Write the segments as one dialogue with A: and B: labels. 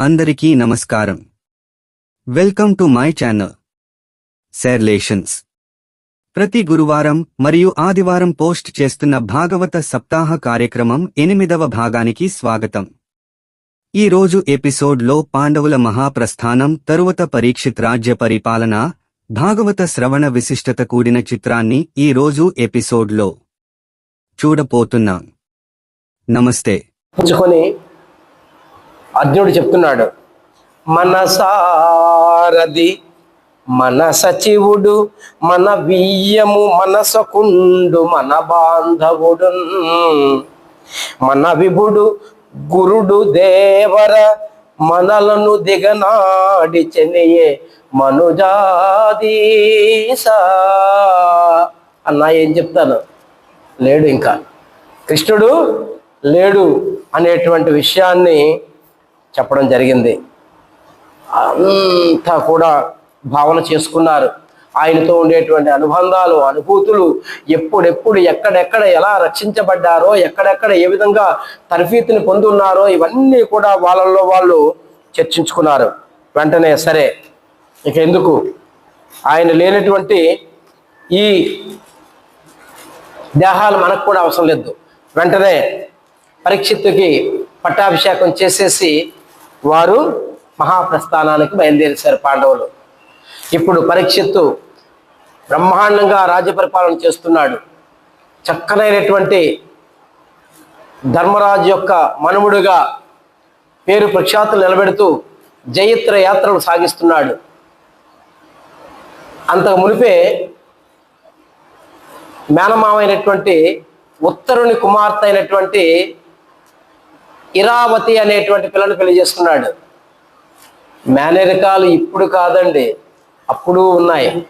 A: అందరికీ నమస్కారం. Welcome to my channel. సెర్లేషన్స్ ప్రతి గురువారం మరియు ఆదివారం పోస్ట్ చేస్తున్న భాగవత సప్తాహ కార్యక్రమం ఎనిమిదవ భాగానికి స్వాగతం. ఈ రోజు ఎపిసోడ్లో పాండవుల మహాప్రస్థానం తరువాత పరీక్షిత్ రాజ్య పరిపాలన భాగవత శ్రవణ విశిష్టత కూడిన చిత్రాన్ని ఈ రోజు ఎపిసోడ్లో చూడపోతున్నాం నమస్తే.
B: అర్జునుడు చెప్తున్నాడు మనసారది మన సచివుడు మన బియ్యము మనసకుండు మన బాంధవుడు మన విభుడు గురుడు దేవర మనలను దిగనాడి చెనియే మనుజాదీసా. అన్న ఏం చెప్తాను? లేడు ఇంకా. కృష్ణుడు లేడు అనేటువంటి విషయాన్ని చెప్పడం జరిగింది. అంతా కూడా భావన చేసుకున్నారు. ఆయనతో ఉండేటువంటి అనుబంధాలు అనుభూతులు ఎప్పుడెప్పుడు ఎక్కడెక్కడ ఎలా రక్షించబడ్డారో ఎక్కడెక్కడ ఏ విధంగా తర్ఫీతుని పొందున్నారో ఇవన్నీ కూడా వాళ్ళల్లో వాళ్ళు చర్చించుకున్నారు. వెంటనే సరే ఇక ఎందుకు? ఆయన లేనటువంటి ఈ దేహాలు మనకు కూడా అవసరం లేదు. వెంటనే పరీక్షిత్తుకి పట్టాభిషేకం చేసేసి వారు మహాప్రస్థానానికి బయలుదేరేశారు పాండవులు. ఇప్పుడు పరీక్షిత్తు బ్రహ్మాండంగా రాజ్య పరిపాలన చేస్తున్నాడు. చక్కనైనటువంటి ధర్మరాజు యొక్క మనుముడుగా పేరు ప్రఖ్యాతులు నిలబెడుతూ జయత్ర యాత్రలు సాగిస్తున్నాడు. అంతకు మునిపే మేనమామైనటువంటి ఉత్తరుని కుమార్తె అయినటువంటి ఇరావతి అనేటువంటి పిల్లను పెళ్ళి చేసుకున్నాడు. మేనరికాలు ఇప్పుడు కాదండి అప్పుడు ఉన్నాయి.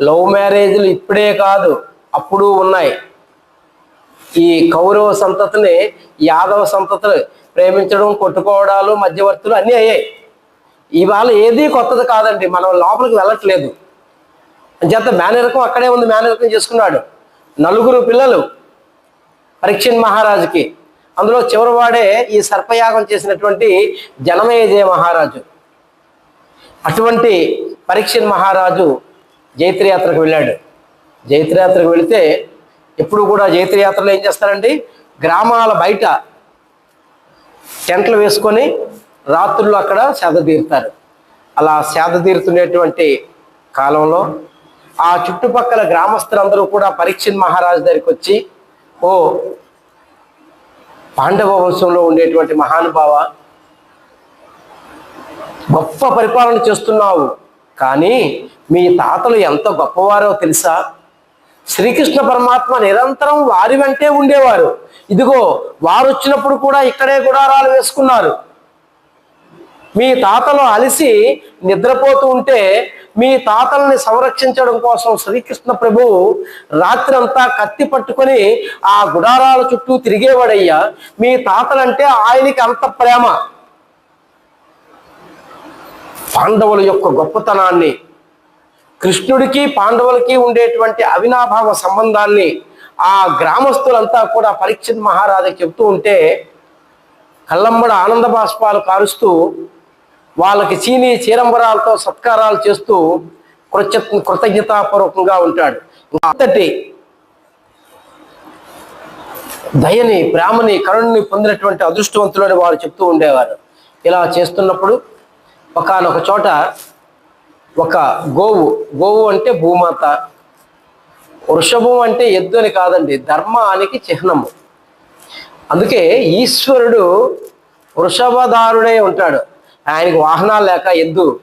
B: లవ్ మ్యారేజ్లు ఇప్పుడే కాదు అప్పుడు ఉన్నాయి. ఈ కౌరవ సంతతిని యాదవ సంతతులు ప్రేమించడం కొట్టుకోవడాలు మధ్యవర్తులు అన్నీ అయ్యాయి. ఇవాళ ఏది కొత్తది కాదండి మనం లోపలికి వెళ్ళట్లేదు. అంచేత మేనరకం అక్కడే ఉంది మేనరకం చేసుకున్నాడు. నలుగురు పిల్లలు పరీక్షణ్ మహారాజుకి. అందులో చివరివాడే ఈ సర్పయాగం చేసినటువంటి జనమేజయ మహారాజు. అటువంటి పరీక్షణ్ మహారాజు జైత్రయాత్రకు వెళ్ళాడు. జైత్రయాత్రకు వెళితే ఎప్పుడు కూడా జైత్రయాత్రలో ఏం చేస్తారండి? గ్రామాల బయట టెంట్లు వేసుకొని రాత్రులు అక్కడ సేద తీరుతారు. అలా సేద తీరుతున్నటువంటి కాలంలో ఆ చుట్టుపక్కల గ్రామస్తులందరూ కూడా పరీక్షణ్ మహారాజు దగ్గరికి వచ్చి ఓ పాండవ వంశంలో ఉండేటువంటి మహానుభావ గొప్ప పరిపాలన చేస్తున్నావు. కానీ మీ తాతలు ఎంత గొప్పవారో తెలుసా? శ్రీకృష్ణ పరమాత్మ నిరంతరం వారి వెంటే ఉండేవారు. ఇదిగో వారు వచ్చినప్పుడు కూడా ఇక్కడే గుడారాలు వేసుకున్నారు. మీ తాతలు అలసి నిద్రపోతూ ఉంటే మీ తాతల్ని సంరక్షించడం కోసం శ్రీకృష్ణ ప్రభువు రాత్రంతా కత్తి పట్టుకొని ఆ గుడారాల చుట్టూ తిరిగేవాడయ్యా. మీ తాతలంటే ఆయనకి అంత ప్రేమ. పాండవుల యొక్క గొప్పతనాన్ని కృష్ణుడికి పాండవులకి ఉండేటువంటి అవినాభావ సంబంధాన్ని ఆ గ్రామస్తులంతా కూడా పరీక్షిత్ మహారాజుకి చెప్తూ ఉంటే కళ్ళంబడ ఆనంద బాష్పాలు కారుస్తూ వాళ్ళకి చీని చీరంబరాలతో సత్కారాలు చేస్తూ కృత కృతజ్ఞతాపూర్వకంగా ఉంటాడు. అంతటి దయని ప్రేమని కరుణని పొందినటువంటి అదృష్టవంతులని వారు చెప్తూ ఉండేవారు. ఇలా చేస్తున్నప్పుడు ఒకనొక చోట ఒక గోవు గోవు అంటే భూమాత వృషభం అంటే ఎద్దు అని కాదండి ధర్మానికి చిహ్నము. అందుకే ఈశ్వరుడు వృషభదారుడే ఉంటాడు. ఆయనకు వాహనాలు లేక ఎద్దు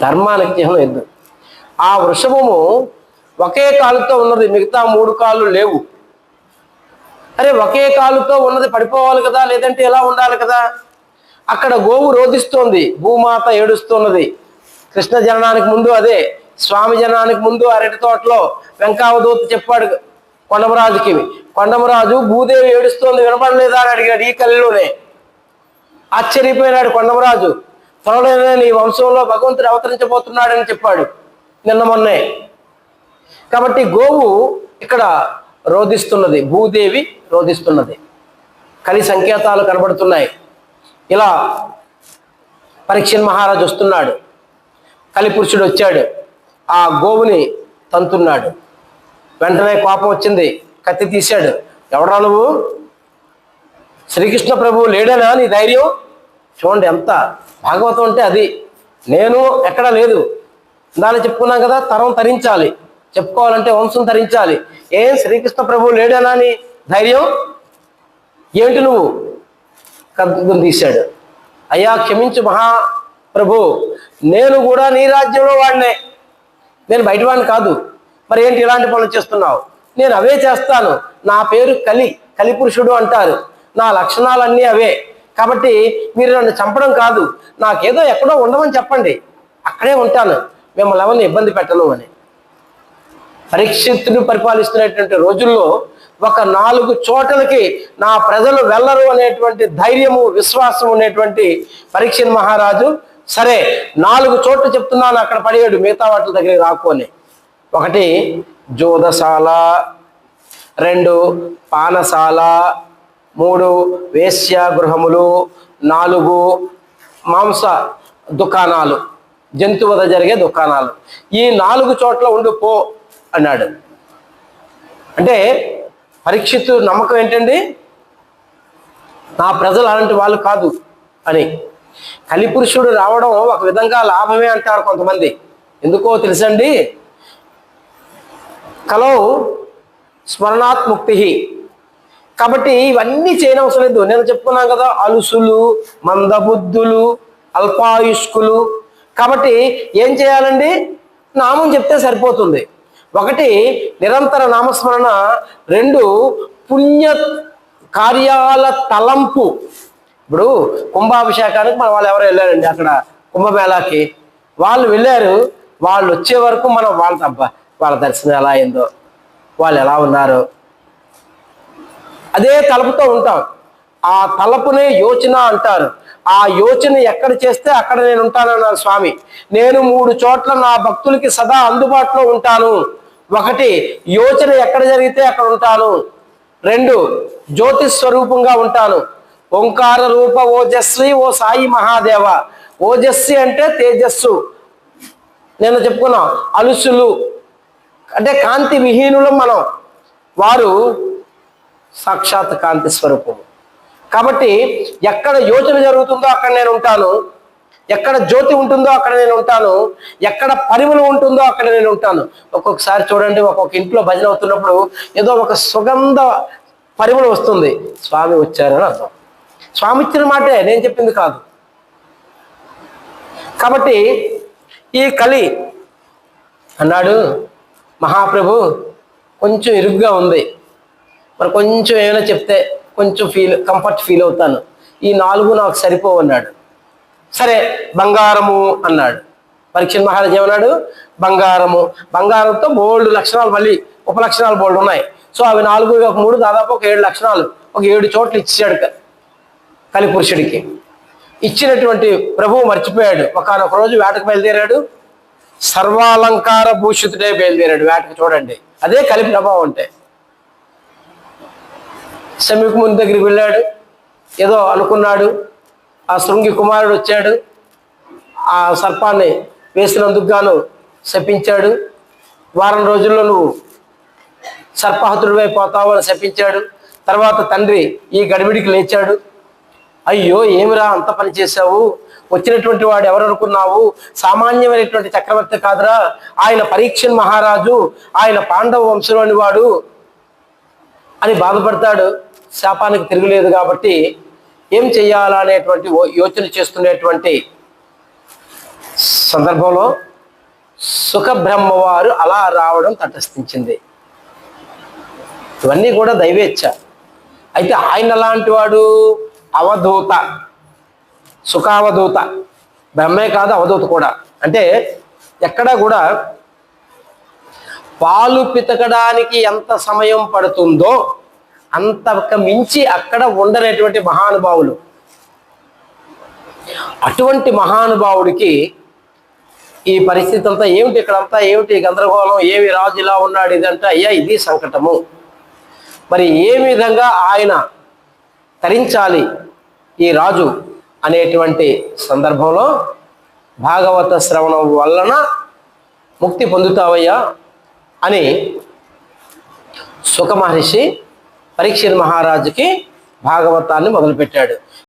B: ధర్మానికి చిహ్నం ఎద్దు ఆ వృషభము ఒకే కాలుతో ఉన్నది మిగతా మూడు కాళ్ళు లేవు. అరే ఒకే కాలుతో ఉన్నది పడిపోవాలి కదా లేదంటే ఎలా ఉండాలి కదా? అక్కడ గోవు రోధిస్తోంది భూమాత ఏడుస్తున్నది. కృష్ణ జననానికి ముందు అదే స్వామి జననానికి ముందు అరటి తోటలో వెంకావదూత చెప్పాడు కొండమరాజుకి. కొండమరాజు భూదేవి ఏడుస్తోంది వినపడలేదా అని అడిగాడు ఈ కళ్ళలోనే. ఆశ్చర్యపోయినాడు కొండమరాజు. త్వరలోనే నీ వంశంలో భగవంతుడు అవతరించబోతున్నాడని చెప్పాడు నిన్న మొన్నే. కాబట్టి గోవు ఇక్కడ రోధిస్తున్నది భూదేవి రోధిస్తున్నది. కలి సంకేతాలు కనబడుతున్నాయి. ఇలా పరీక్షన్ మహారాజు వస్తున్నాడు. కలిపురుషుడు వచ్చాడు. ఆ గోవుని తంతున్నాడు. వెంటనే కోపం వచ్చింది. కత్తి తీశాడు. ఎవడా నువ్వు? శ్రీకృష్ణ ప్రభువు లేడనా నీ ధైర్యం? చూడండి ఎంత భాగవతం అంటే అది. నేను ఎక్కడ లేదు. దాన్ని చెప్పుకున్నాం కదా తరం తరించాలి. చెప్పుకోవాలంటే వంశం తరించాలి. ఏం శ్రీకృష్ణ ప్రభువు లేడనా నీ ధైర్యం? ఏంటి నువ్వు? కత్తుని తీశాడు. అయ్యా క్షమించు మహా ప్రభు నేను కూడా నీ రాజ్యంలో వాడినే. నేను బయటవాడిని కాదు. మరి ఏంటి ఇలాంటి పనులు చేస్తున్నావు? నేను అవే చేస్తాను. నా పేరు కలి కలిపురుషుడు అంటారు. నా లక్షణాలన్నీ అవే. కాబట్టి మీరు నన్ను చంపడం కాదు నాకేదో ఎక్కడో ఉండమని చెప్పండి. అక్కడే ఉంటాను. మిమ్మల్ని ఎవరిని ఇబ్బంది పెట్టను అని. పరీక్షిత్తుని పరిపాలిస్తున్నటువంటి రోజుల్లో ఒక నాలుగు చోట్లకి నా ప్రజలు వెళ్ళరు అనేటువంటి ధైర్యము విశ్వాసం ఉండేటువంటి పరీక్ష మహారాజు సరే నాలుగు చోట్ల చెప్తున్నాను అక్కడ పడేయడు మిగతా వాటి దగ్గర రాకొని ఒకటి జోదశాల. రెండు పానశాల. మూడు వేశ్య గృహములు నాలుగు మాంస దుకాణాలు జంతు వద జరిగే దుకాణాలు. ఈ నాలుగు చోట్ల ఉండు పో అన్నాడు. అంటే పరీక్షిత్తు నమ్మకం ఏంటండి? నా ప్రజలు అలాంటి వాళ్ళు కాదు అని. కలిపురుషుడు రావడం ఒక విధంగా లాభమే అంటారు కొంతమంది. ఎందుకో తెలుసండి? కలవు స్మరణాత్ముక్తి కాబట్టి ఇవన్నీ చేయనవసరం లేదు నేను చెప్పుకున్నాను కదా అలుసులు మందబుద్ధులు అల్పాయుష్కులు. కాబట్టి ఏం చేయాలండి? నామం చెప్తే సరిపోతుంది. ఒకటి నిరంతర నామస్మరణ. రెండు పుణ్య కార్యాల తలంపు. ఇప్పుడు కుంభాభిషేకానికి మన వాళ్ళు ఎవరు వెళ్ళారండి అక్కడ కుంభమేళాకి. వాళ్ళు వెళ్ళారు. వాళ్ళు వచ్చే వరకు మనం వాళ్ళ వాళ్ళ దర్శనం ఎలా అయిందో వాళ్ళు ఎలా ఉన్నారు అదే తలుపుతో ఉంటాం. ఆ తలపునే యోచన అంటారు. ఆ యోచన ఎక్కడ చేస్తే అక్కడ నేను ఉంటానన్నారు స్వామి. నేను మూడు చోట్ల నా భక్తులకి సదా అందుబాటులో ఉంటాను. ఒకటి యోచన ఎక్కడ జరిగితే అక్కడ ఉంటాను. రెండు జ్యోతి స్వరూపంగా ఉంటాను. ఓంకార రూప ఓజస్వి ఓ సాయి మహాదేవ. ఓజస్వి అంటే తేజస్సు. నేను చెప్పుకున్నా. అలుసులు. అంటే కాంతి విహీనులం మనం. వారు సాక్షాత్ కాంతి స్వరూపం కాబట్టి ఎక్కడ యోచన జరుగుతుందో అక్కడ నేను ఉంటాను. ఎక్కడ జ్యోతి ఉంటుందో అక్కడ నేను ఉంటాను. ఎక్కడ పరిమళం ఉంటుందో అక్కడ నేను ఉంటాను. ఒక్కొక్కసారి చూడండి ఒక్కొక్క ఇంట్లో భజన అవుతున్నప్పుడు ఏదో ఒక సుగంధ పరిమళం వస్తుంది. స్వామి వచ్చారని అర్థం. స్వామి ఇచ్చిన మాటే నేను చెప్పింది కాదు. కాబట్టి ఈ కలి అన్నాడు మహాప్రభు కొంచెం ఇరుగ్గా ఉంది. మరి కొంచెం ఏమైనా చెప్తే కొంచెం ఫీల్ కంఫర్ట్ ఫీల్ అవుతాను. ఈ నాలుగు నాకు సరిపోవన్నాడు సరే బంగారము అన్నాడు. పరీక్ష మహారాజ్ ఏమన్నాడు? బంగారము. బంగారంతో బోల్డ్ లక్షణాలు మళ్ళీ ఉపలక్షణాలు బోల్డ్ ఉన్నాయి. సో అవి నాలుగు ఒక మూడు దాదాపు ఒక ఏడు లక్షణాలు ఒక ఏడు చోట్ల ఇచ్చాడు కలిపురుషుడికి. ఇచ్చినటువంటి ప్రభువు మర్చిపోయాడు. ఒకనొక రోజు వేటకు బయలుదేరాడు. సర్వాలంకార భూషితుడే బయలుదేరాడు వేటకు చూడండి. అదే కలి ప్రభావం అంటే. శమికి ముందు దగ్గరికి వెళ్ళాడు. ఏదో అనుకున్నాడు. ఆ శృంగి కుమారుడు వచ్చాడు. ఆ సర్పాన్ని వేసినందుకు గాను శపించాడు. వారం రోజుల్లో నువ్వు సర్పహతుడివైపోతావు అని శపించాడు. తర్వాత తండ్రి ఈ గడిబిడికి లేచాడు. అయ్యో ఏమిరా అంత పని చేశావు? వచ్చినటువంటి వాడు ఎవరనుకున్నావు? సామాన్యమైనటువంటి చక్రవర్తి కాదురా. ఆయన పరీక్షన్ మహారాజు. ఆయన పాండవ వంశంలోని వాడు అని బాధపడతాడు. శాపానికి తిరుగులేదు కాబట్టి ఏం చేయాలనేటువంటి అనేటువంటి యోచన చేస్తున్నటువంటి సందర్భంలో సుఖబ్రహ్మవారు అలా రావడం తటస్థించింది. ఇవన్నీ కూడా దైవేచ్ఛ. అయితే ఆయన లాంటి వాడు అవధూత సుఖావధూత. బ్రహ్మే కాదు అవధూత కూడా. అంటే ఎక్కడా కూడా పాలు పితకడానికి ఎంత సమయం పడుతుందో అంతకు మించి అక్కడ ఉండనటువంటి మహానుభావులు. అటువంటి మహానుభావుడికి ఈ పరిస్థితి అంతా ఏమిటి ఇక్కడంతా? ఏమిటి గందరగోళం? ఏమి రాజు ఇలా ఉన్నాడు? ఇదంటే అయ్యా ఇది సంకటము. మరి ఏ విధంగా ఆయన తరించాలి ఈ రాజు అనేటువంటి సందర్భంలో భాగవత శ్రవణం వలన ముక్తి పొందుతావయ్యా అని సుఖ మహర్షి మహారాజుకి భాగవతాన్ని మొదలుపెట్టాడు.